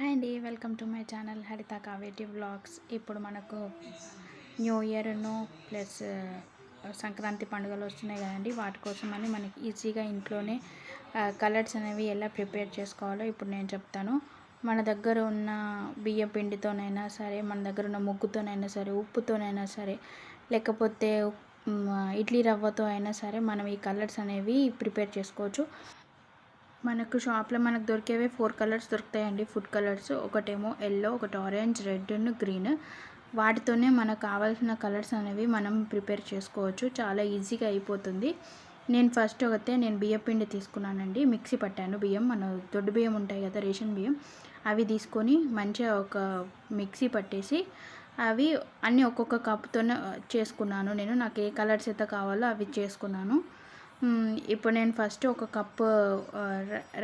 Hi అండి welcome to my channel Haritha Kaveti vlogs ఇప్పుడు మనకు న్యూ ఇయర్ను ప్లస్ సంక్రాంతి పండుగలు వస్తున్నాయి కదండి. వాటి కోసమని మనకి ఈజీగా ఇంట్లోనే కలర్స్ అనేవి ఎలా ప్రిపేర్ చేసుకోవాలో ఇప్పుడు నేను చెప్తాను. మన దగ్గర ఉన్న బియ్య పిండితోనైనా సరే మన దగ్గర ఉన్న ముగ్గుతోనైనా సరే ఉప్పుతోనైనా సరే లేకపోతే ఇడ్లీ రవ్వతో అయినా సరే మనం ఈ కలర్స్ అనేవి ప్రిపేర్ చేసుకోవచ్చు. మనకు షాప్లో మనకు దొరికేవే ఫోర్ కలర్స్ దొరుకుతాయండి. Food colours. ఒకటేమో ఎల్లో ఒకటి ఆరెంజ్ రెడ్ గ్రీన్. వాటితోనే మనకు కావాల్సిన కలర్స్ అనేవి మనం ప్రిపేర్ చేసుకోవచ్చు. చాలా ఈజీగా అయిపోతుంది. నేను ఫస్ట్ ఒకతే నేను బియ్యం పిండి తీసుకున్నానండి. మిక్సీ పట్టాను బియ్యం. మన దొడ్డు బియ్యం ఉంటాయి కదా రేషన్ బియ్యం. అవి తీసుకొని మంచిగా ఒక మిక్సీ పట్టేసి అవి అన్నీ ఒక్కొక్క కప్తోనే చేసుకున్నాను నేను. నాకు ఏ కలర్స్ అయితే కావాలో అవి చేసుకున్నాను. ఇప్పుడు నేను ఫస్ట్ ఒక కప్పు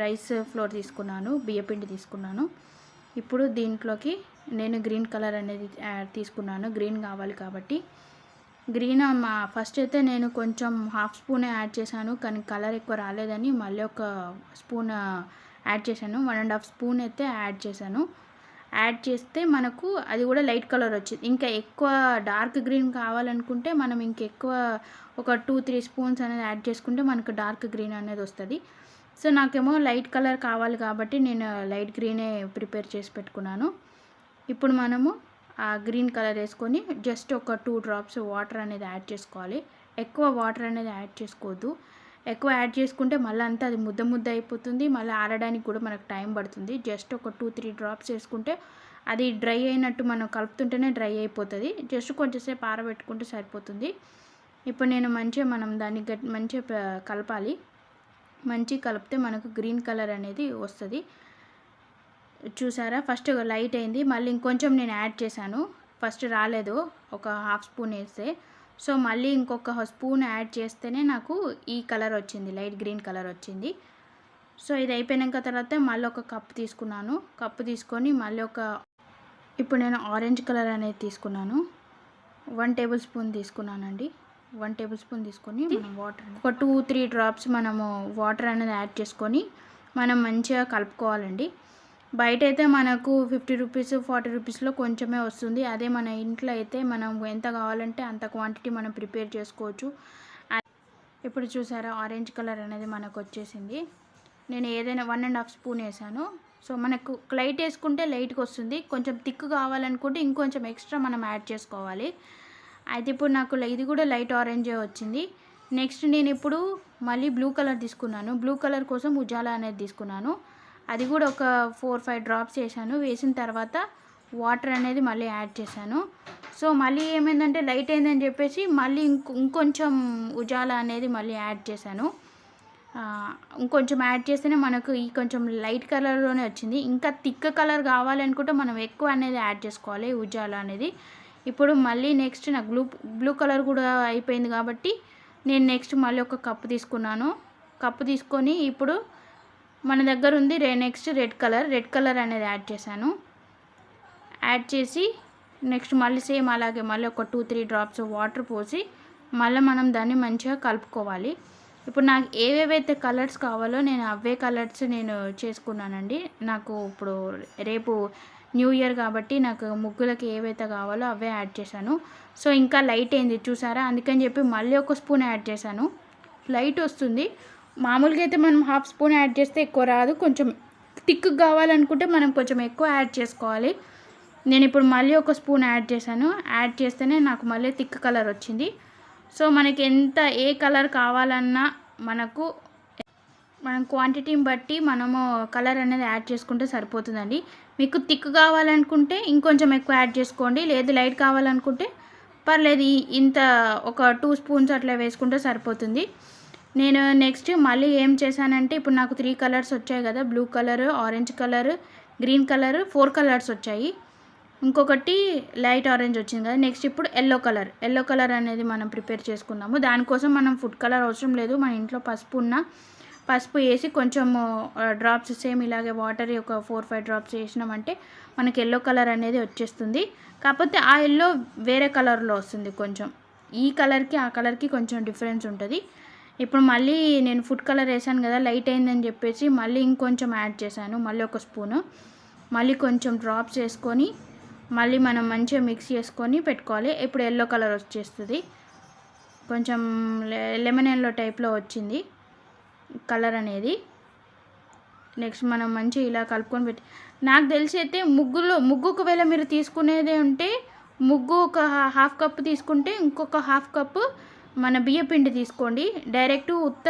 రైస్ ఫ్లోర్ తీసుకున్నాను బియ్యపిండి తీసుకున్నాను. ఇప్పుడు దీంట్లోకి నేను గ్రీన్ కలర్ అనేది యాడ్ తీసుకున్నాను గ్రీన్ కావాలి కాబట్టి. గ్రీన్ మా ఫస్ట్ అయితే నేను కొంచెం హాఫ్ స్పూన్ యాడ్ చేశాను కానీ కలర్ ఎక్కువ రాలేదని మళ్ళీ ఒక స్పూన్ యాడ్ చేశాను. వన్ అండ్ హాఫ్ స్పూన్ అయితే యాడ్ చేశాను. యాడ్ చేస్తే మనకు అది కూడా లైట్ కలర్ వచ్చింది. ఇంకా ఎక్కువ డార్క్ గ్రీన్ కావాలనుకుంటే మనం ఇంకెక్కువ ఒక టూ త్రీ స్పూన్స్ అనేది యాడ్ చేసుకుంటే మనకు డార్క్ గ్రీన్ అనేది వస్తుంది. సో నాకేమో లైట్ కలర్ కావాలి కాబట్టి నేను లైట్ గ్రీనే ప్రిపేర్ చేసి పెట్టుకున్నాను. ఇప్పుడు మనము ఆ గ్రీన్ కలర్ వేసుకొని జస్ట్ ఒక టూ డ్రాప్స్ వాటర్ అనేది యాడ్ చేసుకోవాలి. ఎక్కువ వాటర్ అనేది యాడ్ చేసుకోవద్దు. ఎక్కువ యాడ్ చేసుకుంటే మళ్ళీ అంతా అది ముద్ద ముద్ద అయిపోతుంది. మళ్ళీ ఆరడానికి కూడా మనకు టైం పడుతుంది. జస్ట్ ఒక టూ త్రీ డ్రాప్స్ వేసుకుంటే అది డ్రై అయినట్టు మనం కలుపుతుంటేనే డ్రై అయిపోతుంది. జస్ట్ కొంచెంసేపు ఆరబెట్టుకుంటే సరిపోతుంది. ఇప్పుడు నేను మంచిగా మనం దాన్ని గట్టి మంచిగా కలపాలి. మంచిగా కలిపితే మనకు గ్రీన్ కలర్ అనేది వస్తుంది. చూసారా? ఫస్ట్ లైట్ అయింది. మళ్ళీ ఇంకొంచెం నేను యాడ్ చేశాను. ఫస్ట్ రాలేదు. ఒక హాఫ్ స్పూన్ వేస్తే సో మళ్ళీ ఇంకొక స్పూన్ యాడ్ చేస్తేనే నాకు ఈ కలర్ వచ్చింది లైట్ గ్రీన్ కలర్ వచ్చింది. సో ఇది అయిపోయినాక తర్వాత మళ్ళీ ఒక కప్ తీసుకున్నాను. కప్పు తీసుకొని మళ్ళీ ఒక ఇప్పుడు నేను ఆరెంజ్ కలర్ అనేది తీసుకున్నాను. వన్ టేబుల్ స్పూన్ తీసుకున్నానండి. వన్ టేబుల్ స్పూన్ తీసుకొని మనం వాటర్ ఒక టూ త్రీ డ్రాప్స్ మనము వాటర్ అనేది యాడ్ చేసుకొని మనం మంచిగా కలుపుకోవాలండి. బయట అయితే మనకు ఫిఫ్టీ రూపీస్ ఫార్టీ రూపీస్లో కొంచెమే వస్తుంది. అదే మన ఇంట్లో అయితే మనం ఎంత కావాలంటే అంత క్వాంటిటీ మనం ప్రిపేర్ చేసుకోవచ్చు. ఇప్పుడు చూసారా ఆరెంజ్ కలర్ అనేది మనకు వచ్చేసింది. నేను ఏదైనా వన్ అండ్ హాఫ్ స్పూన్ వేసాను. సో మనకు లైట్ వేసుకుంటే లైట్గా వస్తుంది. కొంచెం థిక్ కావాలనుకుంటే ఇంకొంచెం ఎక్స్ట్రా మనం యాడ్ చేసుకోవాలి. అయితే ఇప్పుడు నాకు ఇది కూడా లైట్ ఆరెంజే వచ్చింది. నెక్స్ట్ నేను ఇప్పుడు మళ్ళీ బ్లూ కలర్ తీసుకున్నాను. బ్లూ కలర్ కోసం ఉజాలా అనేది తీసుకున్నాను. అది కూడా ఒక ఫోర్ ఫైవ్ డ్రాప్స్ వేసాను వేసిన తర్వాత వాటర్ అనేది మళ్ళీ యాడ్ చేశాను. సో మళ్ళీ ఏమైందంటే లైట్ అయిందని చెప్పేసి మళ్ళీ ఇంకొంచెం ఉజాలా అనేది మళ్ళీ యాడ్ చేశాను. ఇంకొంచెం యాడ్ చేస్తేనే మనకు ఈ కొంచెం లైట్ కలర్లోనే వచ్చింది. ఇంకా థిక్ కలర్ కావాలనుకుంటే మనం ఎక్కువ అనేది యాడ్ చేసుకోవాలి ఉజాలా అనేది. ఇప్పుడు మళ్ళీ నెక్స్ట్ నాకు బ్లూ బ్లూ కలర్ కూడా అయిపోయింది కాబట్టి నేను నెక్స్ట్ మళ్ళీ ఒక కప్పు తీసుకున్నాను. కప్పు తీసుకొని ఇప్పుడు మన దగ్గర ఉంది రే next red colour red colour అనేది యాడ్ చేశాను. యాడ్ చేసి నెక్స్ట్ మళ్ళీ సేమ్ అలాగే మళ్ళీ ఒక టూ త్రీ డ్రాప్స్ వాటర్ పోసి మళ్ళీ మనం దాన్ని మంచిగా కలుపుకోవాలి. ఇప్పుడు నాకు ఏవేవైతే కలర్స్ కావాలో నేను అవే కలర్స్ నేను చేసుకున్నానండి. నాకు ఇప్పుడు రేపు న్యూ ఇయర్ కాబట్టి నాకు ముగ్గులకి ఏవైతే కావాలో అవే యాడ్ చేశాను. సో ఇంకా లైట్ అయింది చూసారా? అందుకని చెప్పి మళ్ళీ ఒక స్పూన్ యాడ్ చేశాను. లైట్ వస్తుంది. మామూలుగా అయితే మనం హాఫ్ స్పూన్ యాడ్ చేస్తే ఎక్కువ రాదు. కొంచెం థిక్ కావాలనుకుంటే మనం కొంచెం ఎక్కువ యాడ్ చేసుకోవాలి. నేను ఇప్పుడు మళ్ళీ ఒక స్పూన్ యాడ్ చేశాను. యాడ్ చేస్తేనే నాకు మళ్ళీ థిక్ కలర్ వచ్చింది. సో మనకి ఎంత ఏ కలర్ కావాలన్నా మనకు మనం క్వాంటిటీని బట్టి మనము కలర్ అనేది యాడ్ చేసుకుంటే సరిపోతుందండి. మీకు థిక్ కావాలనుకుంటే ఇంకొంచెం ఎక్కువ యాడ్ చేసుకోండి. లేదు లైట్ కావాలనుకుంటే పర్లేదు ఇంత ఒక టూ స్పూన్స్ అట్లా వేసుకుంటే సరిపోతుంది. నేను నెక్స్ట్ మళ్ళీ ఏం చేశానంటే ఇప్పుడు నాకు త్రీ కలర్స్ వచ్చాయి కదా. Blue colour orange colour green colour four colours వచ్చాయి. ఇంకొకటి లైట్ ఆరెంజ్ వచ్చింది కదా. నెక్స్ట్ ఇప్పుడు ఎల్లో కలర్ ఎల్లో కలర్ అనేది మనం ప్రిపేర్ చేసుకుందాము. దానికోసం మనం ఫుడ్ కలర్ అవసరం లేదు. మన ఇంట్లో పసుపు ఉన్న పసుపు వేసి కొంచెం డ్రాప్స్ సేమ్ ఇలాగే వాటర్ ఒక ఫోర్ ఫైవ్ డ్రాప్స్ వేసినామంటే మనకి ఎల్లో కలర్ అనేది వచ్చేస్తుంది. కాకపోతే ఆ ఎల్లో వేరే కలర్లో వస్తుంది కొంచెం. ఈ కలర్కి ఆ కలర్కి కొంచెం డిఫరెన్స్ ఉంటుంది. ఇప్పుడు మళ్ళీ నేను ఫుడ్ కలర్ వేసాను కదా లైట్ అయిందని చెప్పేసి మళ్ళీ ఇంకొంచెం యాడ్ చేశాను. మళ్ళీ ఒక స్పూను మళ్ళీ కొంచెం డ్రాప్స్ వేసుకొని మళ్ళీ మనం మంచిగా మిక్స్ చేసుకొని పెట్టుకోవాలి. ఇప్పుడు ఎల్లో కలర్ వచ్చేస్తుంది. కొంచెం లెమన్ ఎల్లో టైప్లో వచ్చింది కలర్ అనేది. నెక్స్ట్ మనం మంచి ఇలా కలుపుకొని పెట్టి నాకు తెలిసి అయితే ముగ్గులో ముగ్గు ఒకవేళ మీరు తీసుకునేది ఉంటే ముగ్గు ఒక హాఫ్ కప్ తీసుకుంటే ఇంకొక హాఫ్ కప్ మన బియ్యపిండి తీసుకోండి. డైరెక్ట్ ఉత్త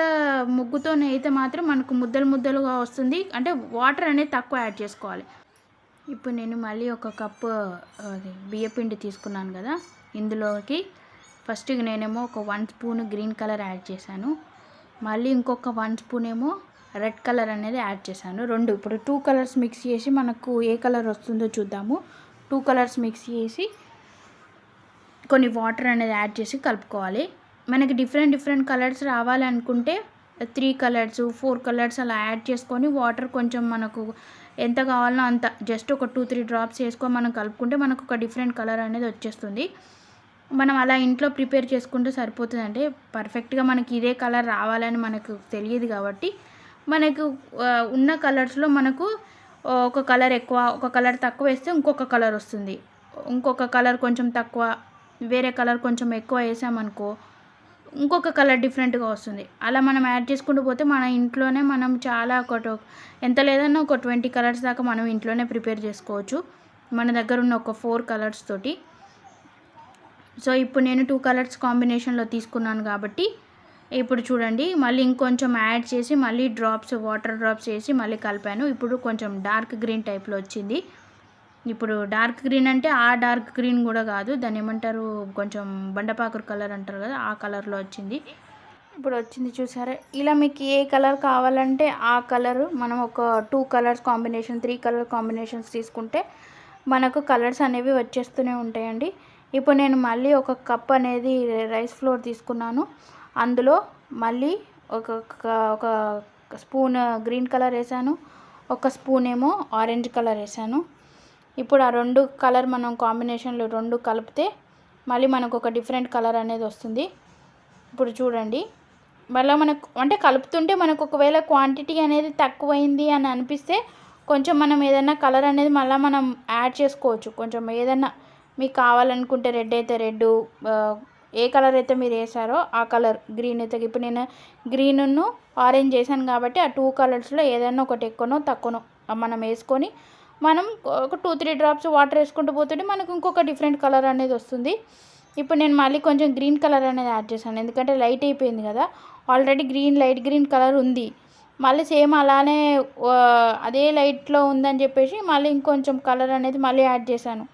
ముగ్గుతో అయితే మాత్రం మనకు ముద్దలు ముద్దలుగా వస్తుంది. అంటే వాటర్ అనేది తక్కువ యాడ్ చేసుకోవాలి. ఇప్పుడు నేను మళ్ళీ ఒక కప్పు అది బియ్యపిండి తీసుకున్నాను కదా ఇందులోకి ఫస్ట్ నేనేమో ఒక one spoon green colour add చేశాను. మళ్ళీ ఇంకొక వన్ స్పూన్ ఏమో రెడ్ కలర్ అనేది యాడ్ చేశాను. రెండు ఇప్పుడు టూ కలర్స్ మిక్స్ చేసి మనకు ఏ కలర్ వస్తుందో చూద్దాము. టూ కలర్స్ మిక్స్ చేసి కొన్ని వాటర్ అనేది యాడ్ చేసి కలుపుకోవాలి. మనకి డిఫరెంట్ డిఫరెంట్ కలర్స్ రావాలనుకుంటే త్రీ కలర్స్ ఫోర్ కలర్స్ అలా యాడ్ చేసుకొని వాటర్ కొంచెం మనకు ఎంత కావాలనో అంత జస్ట్ ఒక టూ త్రీ డ్రాప్స్ వేసుకొని మనం కలుపుకుంటే మనకు ఒక డిఫరెంట్ కలర్ అనేది వచ్చేస్తుంది. మనం అలా ఇంట్లో ప్రిపేర్ చేసుకుంటే సరిపోతుంది అంటే పర్ఫెక్ట్గా మనకి ఇదే కలర్ రావాలని మనకు తెలియదు కాబట్టి మనకు ఉన్న కలర్స్లో మనకు ఒక కలర్ ఎక్కువ ఒక కలర్ తక్కువ వేస్తే ఇంకొక కలర్ వస్తుంది. ఇంకొక కలర్ కొంచెం తక్కువ వేరే కలర్ కొంచెం ఎక్కువ వేసామనుకో ఇంకొక కలర్ డిఫరెంట్గా వస్తుంది. అలా మనం యాడ్ చేసుకుంటూ పోతే మన ఇంట్లోనే మనం చాలా ఒక ఎంత లేదన్నా ఒక ట్వంటీ కలర్స్ దాకా మనం ఇంట్లోనే ప్రిపేర్ చేసుకోవచ్చు. మన దగ్గర ఉన్న ఒక ఫోర్ కలర్స్ తోటి. సో ఇప్పుడు నేను టూ కలర్స్ కాంబినేషన్లో తీసుకున్నాను కాబట్టి ఇప్పుడు చూడండి మళ్ళీ ఇంకొంచెం యాడ్ చేసి మళ్ళీ డ్రాప్స్ వాటర్ డ్రాప్స్ వేసి మళ్ళీ కలిపాను. ఇప్పుడు కొంచెం డార్క్ గ్రీన్ టైప్లో వచ్చింది. ఇప్పుడు డార్క్ గ్రీన్ అంటే ఆ డార్క్ గ్రీన్ కూడా కాదు దాన్ని ఏమంటారు కొంచెం బండపాకురు కలర్ అంటారు కదా ఆ కలర్లో వచ్చింది. ఇప్పుడు వచ్చింది చూసారా? ఇలా మీకు ఏ కలర్ కావాలంటే ఆ కలర్ మనం ఒక two colours combination three colour combinations తీసుకుంటే మనకు కలర్స్ అనేవి వచ్చేస్తూనే ఉంటాయండి. ఇప్పుడు నేను మళ్ళీ ఒక కప్ అనేది రైస్ ఫ్లోర్ తీసుకున్నాను. అందులో మళ్ళీ ఒక ఒక స్పూన్ గ్రీన్ కలర్ వేసాను. ఒక స్పూన్ ఏమో ఆరెంజ్ కలర్ వేసాను. ఇప్పుడు ఆ రెండు కలర్ మనం కాంబినేషన్లో రెండు కలిపితే మళ్ళీ మనకు ఒక డిఫరెంట్ కలర్ అనేది వస్తుంది. ఇప్పుడు చూడండి. మళ్ళీ మనకు అంటే కలుపుతుంటే మనకు ఒకవేళ క్వాంటిటీ అనేది తక్కువైంది అని అనిపిస్తే కొంచెం మనం ఏదైనా కలర్ అనేది మళ్ళీ మనం యాడ్ చేసుకోవచ్చు. కొంచెం ఏదైనా మీకు కావాలనుకుంటే రెడ్ అయితే రెడ్ ఏ కలర్ అయితే మీరు వేసారో ఆ కలర్ గ్రీన్ అయితే. ఇప్పుడు నేను గ్రీన్ను ఆరెంజ్ చేశాను కాబట్టి ఆ టూ కలర్స్లో ఏదైనా ఒకటి ఎక్కువనో తక్కువనో మనం వేసుకొని మనం ఒక టూ త్రీ డ్రాప్స్ వాటర్ వేసుకుంటూ పోతుంటే మనకు ఇంకొక డిఫరెంట్ కలర్ అనేది వస్తుంది. ఇప్పుడు నేను మళ్ళీ కొంచెం గ్రీన్ కలర్ అనేది యాడ్ చేశాను. ఎందుకంటే లైట్ అయిపోయింది కదా. Already green light green colour ఉంది. మళ్ళీ సేమ్ అలానే అదే లైట్లో ఉందని చెప్పేసి మళ్ళీ ఇంకొంచెం కలర్ అనేది మళ్ళీ యాడ్ చేశాను.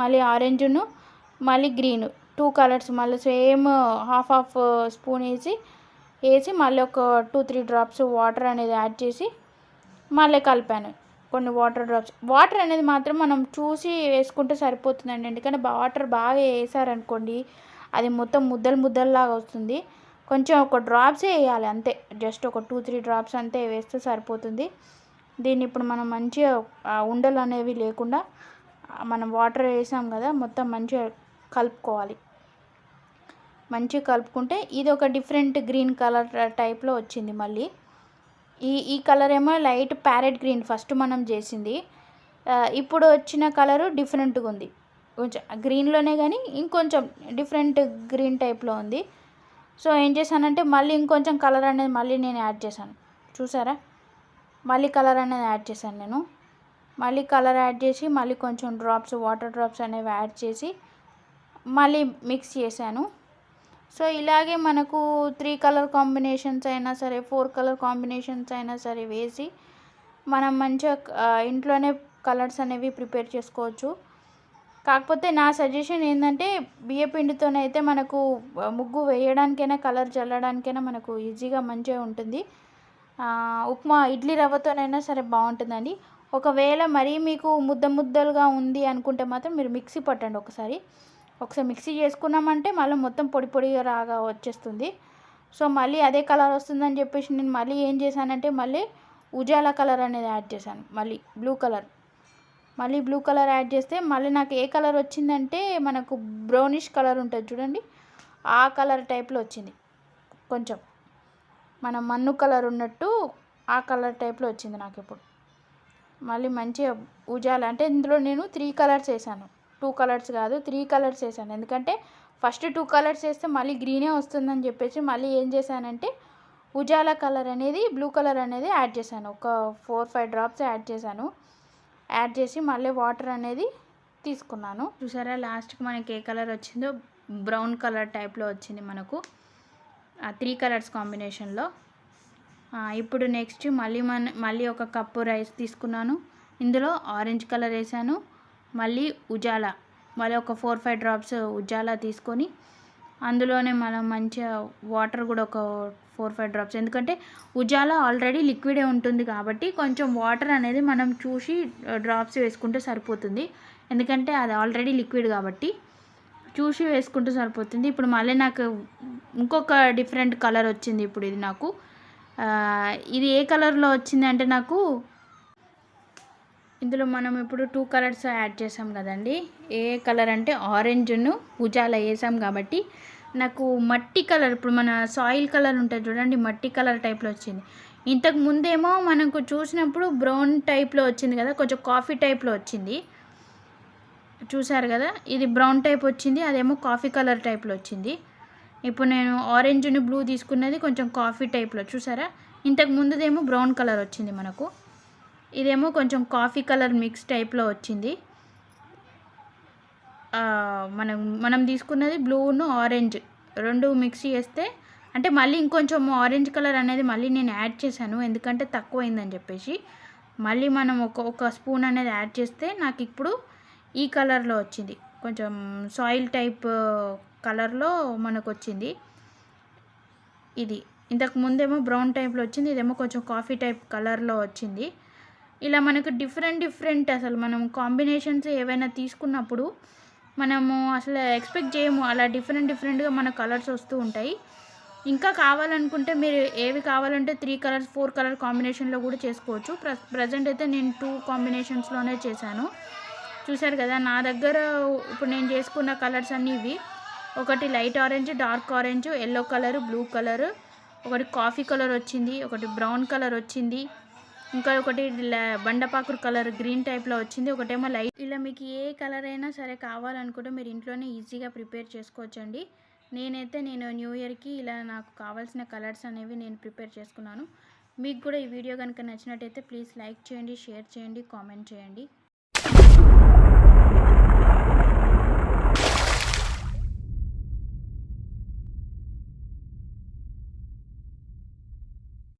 మళ్ళీ ఆరెంజ్ను మళ్ళీ గ్రీన్. టూ కలర్స్ మళ్ళీ సేమ్ హాఫ్ హాఫ్ స్పూన్ వేసి వేసి మళ్ళీ ఒక టూ త్రీ డ్రాప్స్ వాటర్ అనేది యాడ్ చేసి మళ్ళీ కలిపాను. కొన్ని వాటర్ డ్రాప్స్. వాటర్ అనేది మాత్రం మనం చూసి వేసుకుంటే సరిపోతుందండి. ఎందుకంటే వాటర్ బాగా వేసారనుకోండి అది మొత్తం ముద్దలు ముద్దల్లాగా వస్తుంది. కొంచెం ఒక డ్రాప్సే వేయాలి అంతే. జస్ట్ ఒక టూ త్రీ డ్రాప్స్ అంతే వేస్తే సరిపోతుంది. దీన్ని ఇప్పుడు మనం మంచిగా ఉండలు అనేవి లేకుండా మనం వాటర్ వేసాం కదా మొత్తం మంచిగా కలుపుకోవాలి. మంచిగా కలుపుకుంటే ఇది ఒక డిఫరెంట్ గ్రీన్ కలర్ టైప్లో వచ్చింది మళ్ళీ. ఈ ఈ కలర్ ఏమో లైట్ ప్యారెట్ గ్రీన్ ఫస్ట్ మనం చేసింది. ఇప్పుడు వచ్చిన కలరు డిఫరెంట్గా ఉంది. కొంచెం గ్రీన్లోనే కానీ ఇంకొంచెం డిఫరెంట్ గ్రీన్ టైప్లో ఉంది. సో ఏం చేశానంటే మళ్ళీ ఇంకొంచెం కలర్ అనేది మళ్ళీ నేను యాడ్ చేశాను. చూసారా? మళ్ళీ కలర్ అనేది యాడ్ చేశాను నేను. మళ్ళీ కలర్ యాడ్ చేసి మళ్ళీ కొంచెం డ్రాప్స్ వాటర్ డ్రాప్స్ అనేవి యాడ్ చేసి మళ్ళీ మిక్స్ చేశాను. సో ఇలాగే మనకు త్రీ కలర్ కాంబినేషన్స్ అయినా సరే ఫోర్ కలర్ కాంబినేషన్స్ అయినా సరే వేసి మనం మంచిగా ఇంట్లోనే కలర్స్ అనేవి ప్రిపేర్ చేసుకోవచ్చు. కాకపోతే నా సజెషన్ ఏంటంటే బియ్య పిండితోనైతే మనకు ముగ్గు వేయడానికైనా కలర్ చల్లడానికైనా మనకు ఈజీగా మంచిగా ఉంటుంది. ఉప్మా ఇడ్లీ రవ్వతోనైనా సరే బాగుంటుందండి. ఒకవేళ మరీ మీకు ముద్ద ముద్దలుగా ఉంది అనుకుంటే మాత్రం మీరు మిక్సీ పట్టండి ఒకసారి. ఒకసారి మిక్సీ చేసుకున్నామంటే మళ్ళీ మొత్తం పొడి పొడిగా రాగా వచ్చేస్తుంది. సో మళ్ళీ అదే కలర్ వస్తుందని చెప్పేసి నేను మళ్ళీ ఏం చేశానంటే మళ్ళీ ఉజాలా కలర్ అనేది యాడ్ చేశాను. మళ్ళీ బ్లూ కలర్. మళ్ళీ బ్లూ కలర్ యాడ్ చేస్తే మళ్ళీ నాకు ఏ కలర్ వచ్చిందంటే మనకు బ్రౌనిష్ కలర్ ఉంటుంది చూడండి. ఆ కలర్ టైప్లో వచ్చింది. కొంచెం మన మన్ను కలర్ ఉన్నట్టు ఆ కలర్ టైప్లో వచ్చింది నాకు ఇప్పుడు. మళ్ళీ మంచిగా ఉజాల అంటే ఇందులో నేను త్రీ కలర్స్ వేసాను. టూ కలర్స్ కాదు త్రీ కలర్స్ వేసాను ఎందుకంటే ఫస్ట్ టూ కలర్స్ వేస్తే మళ్ళీ గ్రీనే వస్తుందని చెప్పేసి మళ్ళీ ఏం చేశానంటే ఉజాలా కలర్ అనేది బ్లూ కలర్ అనేది యాడ్ చేశాను. ఒక ఫోర్ ఫైవ్ డ్రాప్స్ యాడ్ చేశాను. యాడ్ చేసి మళ్ళీ వాటర్ అనేది తీసుకున్నాను. చూసారా లాస్ట్కి మనకి ఏ కలర్ వచ్చిందో? బ్రౌన్ కలర్ టైప్లో వచ్చింది మనకు. ఆ త్రీ కలర్స్ కాంబినేషన్లో. ఇప్పుడు నెక్స్ట్ మళ్ళీ మన మళ్ళీ ఒక కప్పు రైస్ తీసుకున్నాను. ఇందులో ఆరెంజ్ కలర్ వేసాను మళ్ళీ ఉజాలా. మళ్ళీ ఒక ఫోర్ ఫైవ్ డ్రాప్స్ ఉజాలా తీసుకొని అందులోనే మనం మంచిగా వాటర్ కూడా ఒక ఫోర్ ఫైవ్ డ్రాప్స్. ఎందుకంటే ఉజాలా ఆల్రెడీ లిక్విడే ఉంటుంది కాబట్టి కొంచెం వాటర్ అనేది మనం చూసి డ్రాప్స్ వేసుకుంటే సరిపోతుంది. ఎందుకంటే అది ఆల్రెడీ లిక్విడ్ కాబట్టి చూసి వేసుకుంటే సరిపోతుంది. ఇప్పుడు మళ్ళీ నాకు ఇంకొక డిఫరెంట్ కలర్ వచ్చింది ఇప్పుడు ఇది నాకు. ఇది ఏ కలర్లో వచ్చింది అంటే నాకు ఇందులో మనం ఇప్పుడు టూ కలర్స్ యాడ్ చేసాం కదండి. ఏ కలర్ అంటే ఆరెంజ్ను ఉజాల వేసాం కాబట్టి నాకు మట్టి కలర్ ఇప్పుడు మన సాయిల్ కలర్ ఉంటుంది చూడండి మట్టి కలర్ టైప్లో వచ్చింది. ఇంతకు ముందేమో మనకు చూసినప్పుడు బ్రౌన్ టైప్లో వచ్చింది కదా కొంచెం కాఫీ టైప్లో వచ్చింది. చూసారు కదా ఇది బ్రౌన్ టైప్ వచ్చింది అదేమో కాఫీ కలర్ టైప్లో వచ్చింది. ఇప్పుడు నేను ఆరెంజ్ని బ్లూ తీసుకున్నది కొంచెం కాఫీ టైప్లో చూసారా? ఇంతకు ముందుదేమో బ్రౌన్ కలర్ వచ్చింది మనకు. ఇదేమో కొంచెం కాఫీ కలర్ మిక్స్ టైప్లో వచ్చింది. మనం మనం తీసుకున్నది బ్లూను ఆరెంజ్. రెండు మిక్స్ చేస్తే అంటే మళ్ళీ ఇంకొంచెం ఆరెంజ్ కలర్ అనేది మళ్ళీ నేను యాడ్ చేశాను. ఎందుకంటే తక్కువైందని చెప్పేసి. మళ్ళీ మనం ఒక ఒక స్పూన్ అనేది యాడ్ చేస్తే నాకు ఇప్పుడు ఈ కలర్లో వచ్చింది. కొంచెం సాయిల్ టైప్ కలర్లో మనకు వచ్చింది ఇది. ఇంతకు ముందేమో బ్రౌన్ టైప్లో వచ్చింది. ఇదేమో కొంచెం కాఫీ టైప్ కలర్లో వచ్చింది. ఇలా మనకు డిఫరెంట్ డిఫరెంట్ అసలు మనం కాంబినేషన్స్ ఏవైనా తీసుకున్నప్పుడు మనము అసలు ఎక్స్పెక్ట్ చేయము. అలా డిఫరెంట్ డిఫరెంట్గా మన కలర్స్ వస్తూ ఉంటాయి. ఇంకా కావాలనుకుంటే మీరు ఏవి కావాలంటే త్రీ కలర్స్ ఫోర్ కలర్ కాంబినేషన్లో కూడా చేసుకోవచ్చు. ప్ర ప్రజెంట్ అయితే నేను టూ కాంబినేషన్స్లోనే చేశాను. చూశారు కదా నా దగ్గర ఇప్పుడు నేను చేసుకున్న కలర్స్ అన్నీ ఇవి. ఒకటి light orange dark orange yellow colour blue colour ఒకటి కాఫీ కలర్ వచ్చింది ఒకటి బ్రౌన్ కలర్ వచ్చింది. ఇంకా ఒకటి ల- బండపాకుడు కలర్ గ్రీన్ టైప్లో వచ్చింది. ఒకటేమో లైట్. ఇలా మీకు ఏ కలర్ అయినా సరే కావాలనుకుంటే మీరు ఇంట్లోనే ఈజీగా ప్రిపేర్ చేసుకోవచ్చండి. నేనైతే నేను న్యూ ఇయర్కి ఇలా నాకు కావాల్సిన కలర్స్ అనేవి నేను ప్రిపేర్ చేసుకున్నాను. మీకు కూడా ఈ వీడియో కనుక నచ్చినట్టయితే ప్లీజ్ లైక్ చేయండి షేర్ చేయండి కామెంట్ చేయండి.